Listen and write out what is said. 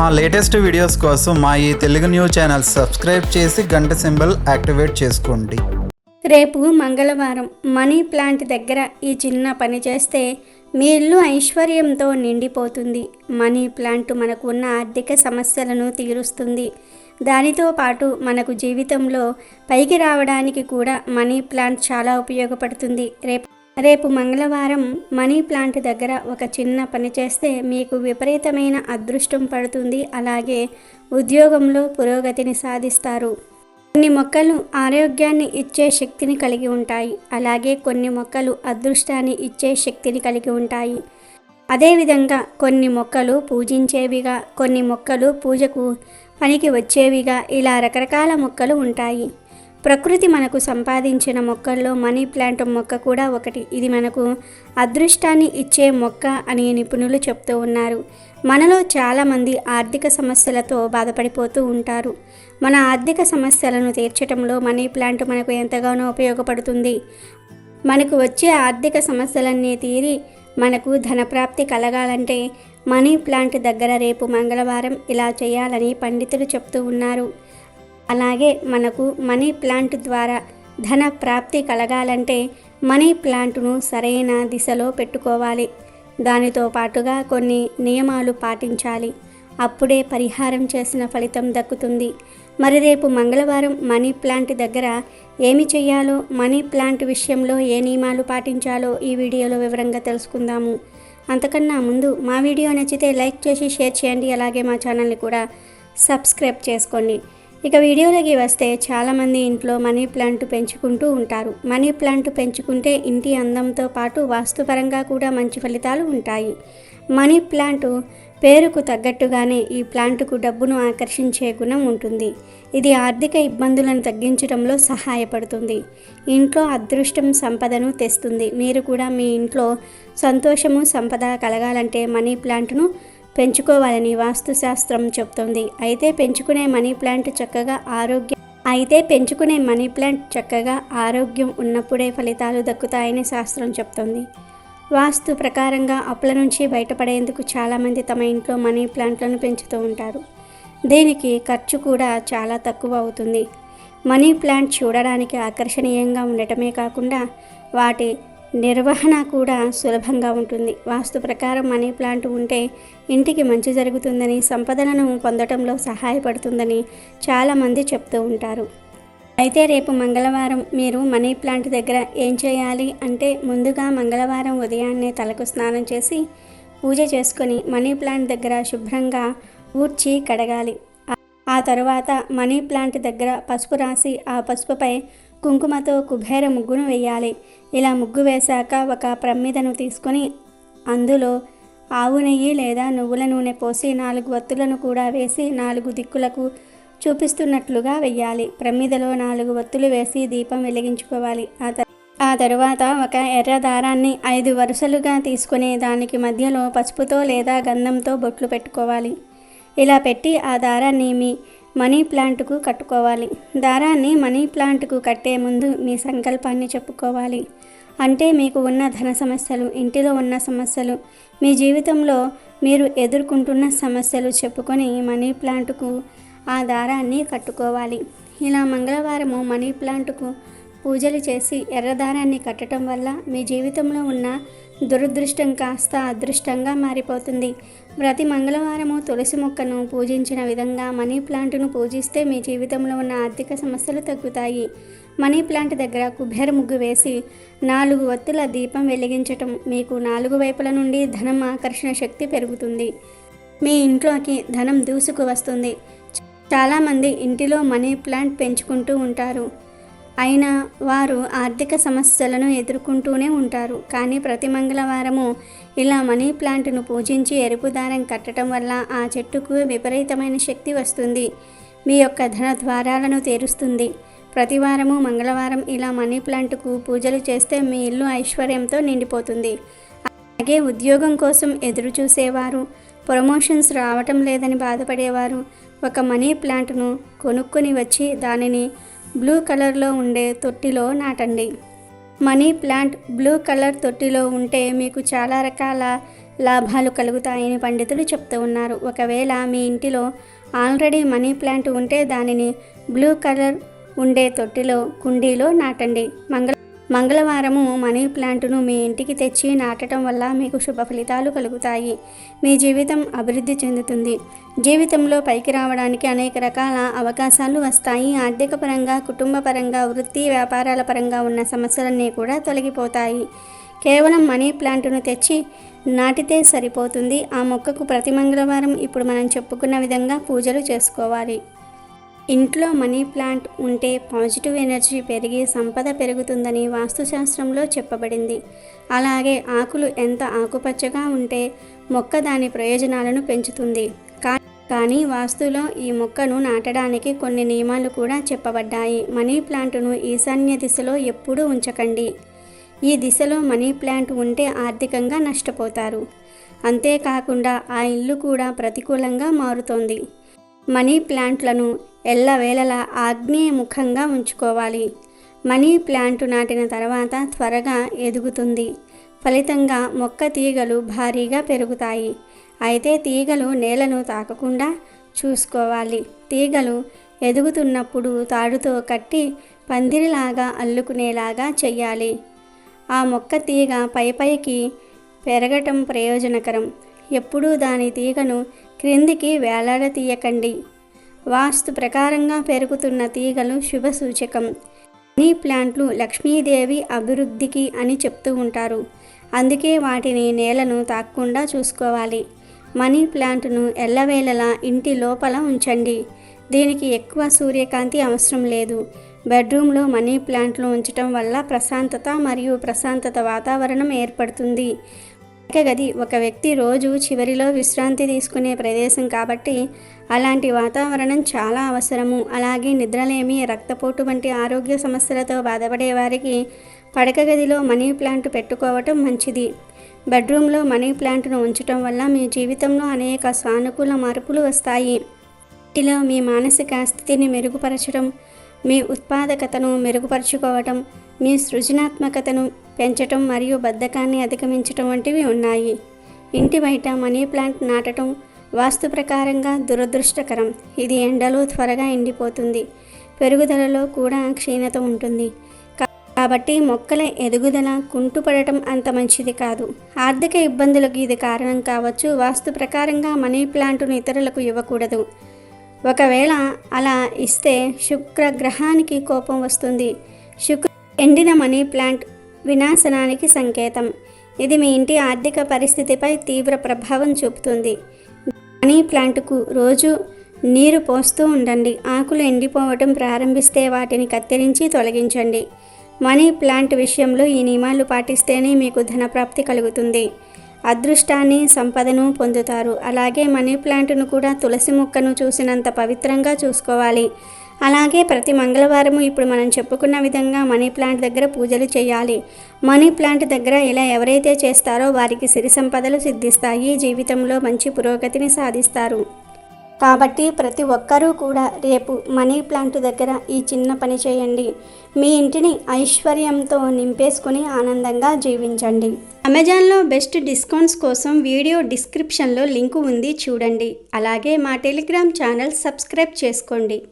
మా latest videos కోసం మా ఈ తెలుగు న్యూస్ ఛానల్ సబ్స్క్రైబ్ చేసి గంట సింబల్ యాక్టివేట్ చేసుకోండి. రేపు మంగళవారం మనీ ప్లాంట్ దగ్గర ఈ చిన్న పని చేస్తే మీ ఇల్లు ఐశ్వర్యంతో నిండిపోతుంది. మనీ ప్లాంట్ మనకు ఉన్న ఆర్థిక సమస్యలను తీరుస్తుంది. దానితో పాటు మనకు జీవితంలో పైకి రావడానికి కూడా మనీ ప్లాంట్ చాలా ఉపయోగపడుతుంది. రేపు రేపు మంగళవారం మనీ ప్లాంట్ దగ్గర ఒక చిన్న పని చేస్తే మీకు విపరీతమైన అదృష్టం పడుతుంది. అలాగే ఉద్యోగంలో పురోగతిని సాధిస్తారు. కొన్ని మొక్కలు ఆరోగ్యాన్ని ఇచ్చే శక్తిని కలిగి ఉంటాయి. అలాగే కొన్ని మొక్కలు అదృష్టాన్ని ఇచ్చే శక్తిని కలిగి ఉంటాయి. అదేవిధంగా కొన్ని మొక్కలు పూజించేవిగా కొన్ని మొక్కలు పూజకు పనికి వచ్చేవిగా ఇలా రకరకాల మొక్కలు ఉంటాయి. ప్రకృతి మనకు సంపాదించిన మొక్కల్లో మనీ ప్లాంట్ మొక్క కూడా ఒకటి. ఇది మనకు అదృష్టాన్ని ఇచ్చే మొక్క అని నిపుణులు చెప్తూ ఉన్నారు. మనలో చాలామంది ఆర్థిక సమస్యలతో బాధపడిపోతూ ఉంటారు. మన ఆర్థిక సమస్యలను తీర్చడంలో మనీ ప్లాంట్ మనకు ఎంతగానో ఉపయోగపడుతుంది. మనకు వచ్చే ఆర్థిక సమస్యలన్నీ తీరి మనకు ధనప్రాప్తి కలగాలంటే మనీ ప్లాంట్ దగ్గర రేపు మంగళవారం ఇలా చేయాలని పండితులు చెప్తూ ఉన్నారు. అలాగే మనకు మనీ ప్లాంట్ ద్వారా ధన ప్రాప్తి కలగాలంటే మనీ ప్లాంట్ను సరైన దిశలో పెట్టుకోవాలి. దానితో పాటుగా కొన్ని నియమాలు పాటించాలి. అప్పుడే పరిహారం చేసిన ఫలితం దక్కుతుంది. మరి రేపు మంగళవారం మనీ ప్లాంట్ దగ్గర ఏమి చేయాలో మనీ ప్లాంట్ విషయంలో ఏ నియమాలు పాటించాలో ఈ వీడియోలో వివరంగా తెలుసుకుందాము. అంతకన్నా ముందు మా వీడియో నచ్చితే లైక్ చేసి షేర్ చేయండి. అలాగే మా ఛానల్ని కూడా సబ్స్క్రైబ్ చేసుకోండి. ఇక వీడియోలోకి వస్తే చాలామంది ఇంట్లో మనీ ప్లాంట్ పెంచుకుంటూ ఉంటారు. మనీ ప్లాంట్ పెంచుకుంటే ఇంటి అందంతో పాటు వాస్తుపరంగా కూడా మంచి ఫలితాలు ఉంటాయి. మనీ ప్లాంట్ పేరుకు తగ్గట్టుగానే ఈ ప్లాంట్కు డబ్బును ఆకర్షించే గుణం ఉంటుంది. ఇది ఆర్థిక ఇబ్బందులను తగ్గించడంలో సహాయపడుతుంది. ఇంట్లో అదృష్టం సంపదను తెస్తుంది. మీరు కూడా మీ ఇంట్లో సంతోషము సంపద కలగాలంటే మనీ ప్లాంట్ను పెంచుకోవాలని వాస్తుశాస్త్రం చెప్తుంది. అయితే పెంచుకునే మనీ ప్లాంట్ చక్కగా ఆరోగ్యం అయితే పెంచుకునే మనీ ప్లాంట్ చక్కగా ఆరోగ్యం ఉన్నప్పుడే ఫలితాలు దక్కుతాయని శాస్త్రం చెప్తుంది. వాస్తు ప్రకారంగా అప్పుల నుంచి బయటపడేందుకు చాలామంది తమ ఇంట్లో మనీ ప్లాంట్లను పెంచుతూ ఉంటారు. దీనికి ఖర్చు కూడా చాలా తక్కువ అవుతుంది. మనీ ప్లాంట్ చూడడానికి ఆకర్షణీయంగా ఉండటమే కాకుండా వాటి నిర్వహణ కూడా సులభంగా ఉంటుంది. వాస్తు ప్రకారం మనీ ప్లాంట్ ఉంటే ఇంటికి మంచి జరుగుతుందని సంపదలను పొందడంలో సహాయపడుతుందని చాలామంది చెప్తూ ఉంటారు. అయితే రేపు మంగళవారం మీరు మనీ ప్లాంట్ దగ్గర ఏం చేయాలి అంటే ముందుగా మంగళవారం ఉదయాన్నే తలకు స్నానం చేసి పూజ చేసుకొని మనీ ప్లాంట్ దగ్గర శుభ్రంగా ఊడ్చి కడగాలి. ఆ తరువాత మనీ ప్లాంట్ దగ్గర పసుపు రాసి ఆ పసుపుపై కుంకుమతో కుబేర ముగ్గును వేయాలి. ఇలా ముగ్గు వేశాక ఒక ప్రమిదను తీసుకొని అందులో ఆవు నెయ్యి లేదా నువ్వుల నూనె పోసి నాలుగు ఒత్తులను కూడా వేసి నాలుగు దిక్కులకు చూపిస్తున్నట్లుగా వెయ్యాలి. ప్రమిదలో నాలుగు వత్తులు వేసి దీపం వెలిగించుకోవాలి. ఆ ఆ తరువాత ఒక ఎర్ర దారాన్ని ఐదు వరుసలుగా తీసుకుని దానికి మధ్యలో పసుపుతో లేదా గంధంతో బొట్లు పెట్టుకోవాలి. ఇలా పెట్టి ఆ దారాన్ని మీ మనీ ప్లాంట్కు కట్టుకోవాలి. దారాన్ని మనీ ప్లాంట్కు కట్టే ముందు మీ సంకల్పాన్ని చెప్పుకోవాలి. అంటే మీకు ఉన్న ధన సమస్యలు ఇంటిలో ఉన్న సమస్యలు మీ జీవితంలో మీరు ఎదుర్కొంటున్న సమస్యలు చెప్పుకొని మనీ ప్లాంట్కు ఆ దారాన్ని కట్టుకోవాలి. ఇలా మంగళవారము మనీ ప్లాంట్కు పూజలు చేసి ఎర్రదారాన్ని కట్టడం వల్ల మీ జీవితంలో ఉన్న దురదృష్టం కాస్త అదృష్టంగా మారిపోతుంది. ప్రతి మంగళవారము తులసి మొక్కను పూజించిన విధంగా మనీ ప్లాంట్ను పూజిస్తే మీ జీవితంలో ఉన్న ఆర్థిక సమస్యలు తగ్గుతాయి. మనీ ప్లాంట్ దగ్గర కుబేర ముగ్గు వేసి నాలుగు ఒత్తుల దీపం వెలిగించటం మీకు నాలుగు వైపుల నుండి ధనం ఆకర్షణ శక్తి పెరుగుతుంది. మీ ఇంట్లోకి ధనం దూసుకు వస్తుంది. చాలామంది ఇంటిలో మనీ ప్లాంట్ పెంచుకుంటూ ఉంటారు. అయినా వారు ఆర్థిక సమస్యలను ఎదుర్కొంటూనే ఉంటారు. కానీ ప్రతి మంగళవారము ఇలా మనీ ప్లాంట్ను పూజించి ఎరుపు దారం కట్టడం వల్ల ఆ చెట్టుకు విపరీతమైన శక్తి వస్తుంది. మీ యొక్క ధన ద్వారాలను తెరుస్తుంది. ప్రతి వారము మంగళవారం ఇలా మనీ ప్లాంట్కు పూజలు చేస్తే మీ ఇల్లు ఐశ్వర్యంతో నిండిపోతుంది. అలాగే ఉద్యోగం కోసం ఎదురు చూసేవారు ప్రమోషన్స్ రావటం లేదని బాధపడేవారు. ఒక మనీ ప్లాంట్ను కొనుక్కొని వచ్చి దానిని బ్లూ కలర్లో ఉండే తొట్టిలో నాటండి. మనీ ప్లాంట్ బ్లూ కలర్ తొట్టిలో ఉంటే మీకు చాలా రకాల లాభాలు కలుగుతాయని పండితులు చెప్తూ ఉన్నారు. ఒకవేళ మీ ఇంటిలో ఆల్రెడీ మనీ ప్లాంట్ ఉంటే దానిని బ్లూ కలర్ ఉండే తొట్టిలో కుండీలో నాటండి. మంగళ మంగళవారము మనీ ప్లాంటును మీ ఇంటికి తెచ్చి నాటడం వల్ల మీకు శుభ ఫలితాలు కలుగుతాయి. మీ జీవితం అభివృద్ధి చెందుతుంది. జీవితంలో పైకి రావడానికి అనేక రకాల అవకాశాలు వస్తాయి. ఆర్థిక పరంగా కుటుంబ పరంగా వృత్తి వ్యాపారాల పరంగా ఉన్న సమస్యలన్నీ కూడా తొలగిపోతాయి. కేవలం మనీ ప్లాంటును తెచ్చి నాటితే సరిపోతుంది. ఆ మొక్కకు ప్రతి మంగళవారం ఇప్పుడు మనం చెప్పుకున్న విధంగా పూజలు చేసుకోవాలి. ఇంట్లో మనీ ప్లాంట్ ఉంటే పాజిటివ్ ఎనర్జీ పెరిగి సంపద పెరుగుతుందని వాస్తుశాస్త్రంలో చెప్పబడింది. అలాగే ఆకులు ఎంత ఆకుపచ్చగా ఉంటే మొక్క దాని ప్రయోజనాలను పెంచుతుంది. కా- కానీ వాస్తులో ఈ మొక్కను నాటడానికి కొన్ని నియమాలు కూడా చెప్పబడ్డాయి. మనీ ప్లాంట్ను ఈశాన్య దిశలో ఎప్పుడూ ఉంచకండి. ఈ దిశలో మనీ ప్లాంట్ ఉంటే ఆర్థికంగా నష్టపోతారు. అంతేకాకుండా ఆ ఇల్లు కూడా ప్రతికూలంగా మారుతోంది. మనీ ప్లాంట్లను ఎల్లవేళలా ఆగ్నేయముఖంగా ఉంచుకోవాలి. మనీ ప్లాంట్ నాటిన తర్వాత త్వరగా ఎదుగుతుంది. ఫలితంగా మొక్క తీగలు భారీగా పెరుగుతాయి. అయితే తీగలు నేలను తాకకుండా చూసుకోవాలి. తీగలు ఎదుగుతున్నప్పుడు తాడుతో కట్టి పందిరిలాగా అల్లుకునేలాగా చెయ్యాలి. ఆ మొక్క తీగ పైపైకి పెరగటం ప్రయోజనకరం. ఎప్పుడూ దాని తీగను క్రిందికి వేలాడతీయకండి. వాస్తు ప్రకారంగా పెరుగుతున్న తీగలు శుభ సూచకం. మనీ ప్లాంట్లు లక్ష్మీదేవి అభివృద్ధికి అని చెప్తూ ఉంటారు. అందుకే వాటిని నేలను తాక్కుండా చూసుకోవాలి. మనీ ప్లాంట్ను ఎల్లవేళలా ఇంటి లోపల ఉంచండి. దీనికి ఎక్కువ సూర్యకాంతి అవసరం లేదు. బెడ్రూమ్లో మనీ ప్లాంట్లు ఉంచటం వల్ల ప్రశాంతత మరియు ప్రశాంతత వాతావరణం ఏర్పడుతుంది. గది ఒక వ్యక్తి రోజు చివరిలో విశ్రాంతి తీసుకునే ప్రదేశం కాబట్టి అలాంటి వాతావరణం చాలా అవసరము. అలాగే నిద్రలేమి రక్తపోటు వంటి ఆరోగ్య సమస్యలతో బాధపడే వారికి పడక గదిలో మనీ ప్లాంట్ పెట్టుకోవటం మంచిది. బెడ్రూమ్లో మనీ ప్లాంట్ను ఉంచటం వల్ల మీ జీవితంలో అనేక సానుకూల మార్పులు వస్తాయి. వీటిలో మీ మానసిక స్థితిని మెరుగుపరచడం మీ ఉత్పాదకతను మెరుగుపరుచుకోవటం మీ సృజనాత్మకతను పెంచటం మరియు బద్ధకాన్ని అధిగమించటం వంటివి ఉన్నాయి. ఇంటి బయట మనీ ప్లాంట్ నాటడం వాస్తు ప్రకారంగా దురదృష్టకరం. ఇది ఎండలో త్వరగా ఎండిపోతుంది. పెరుగుదలలో కూడా క్షీణత ఉంటుంది. కా- కాబట్టి మొక్కల ఎదుగుదల కుంటుపడటం అంత మంచిది కాదు. ఆర్థిక ఇబ్బందులకు ఇది కారణం కావచ్చు. వాస్తు ప్రకారంగా మనీ ప్లాంట్ను ఇతరులకు ఇవ్వకూడదు. ఒకవేళ అలా ఇస్తే శుక్ర గ్రహానికి కోపం వస్తుంది. శుక్ర ఎండిన మనీ ప్లాంట్ వినాశనానికి సంకేతం. ఇది మీ ఇంటి ఆర్థిక పరిస్థితిపై తీవ్ర ప్రభావం చూపుతుంది. మనీ ప్లాంట్కు రోజు నీరు పోస్తూ ఉండండి. ఆకులు ఎండిపోవటం ప్రారంభిస్తే వాటిని కత్తిరించి తొలగించండి. మనీ ప్లాంట్ విషయంలో ఈ నియమాలు పాటిస్తేనే మీకు ధనప్రాప్తి కలుగుతుంది. అదృష్టాన్ని సంపదను పొందుతారు. అలాగే మనీ ప్లాంట్ను కూడా తులసి మొక్కను చూసినంత పవిత్రంగా చూసుకోవాలి. అలాగే ప్రతి మంగళవారము ఇప్పుడు మనం చెప్పుకున్న విధంగా మనీ ప్లాంట్ దగ్గర పూజలు చేయాలి. మనీ ప్లాంట్ దగ్గర ఇలా ఎవరైతే చేస్తారో వారికి సిరి సంపదలు సిద్ధిస్తాయి. జీవితంలో మంచి పురోగతిని సాధిస్తారు. కాబట్టి ప్రతి ఒక్కరూ కూడా రేపు మనీ ప్లాంట్ దగ్గర ఈ చిన్న పని చేయండి. మీ ఇంటిని ఐశ్వర్యంతో నింపేసుకుని ఆనందంగా జీవించండి. అమెజాన్లో బెస్ట్ డిస్కౌంట్స్ కోసం వీడియో డిస్క్రిప్షన్లో లింకు ఉంది చూడండి. అలాగే మా టెలిగ్రామ్ ఛానల్ సబ్స్క్రైబ్ చేసుకోండి.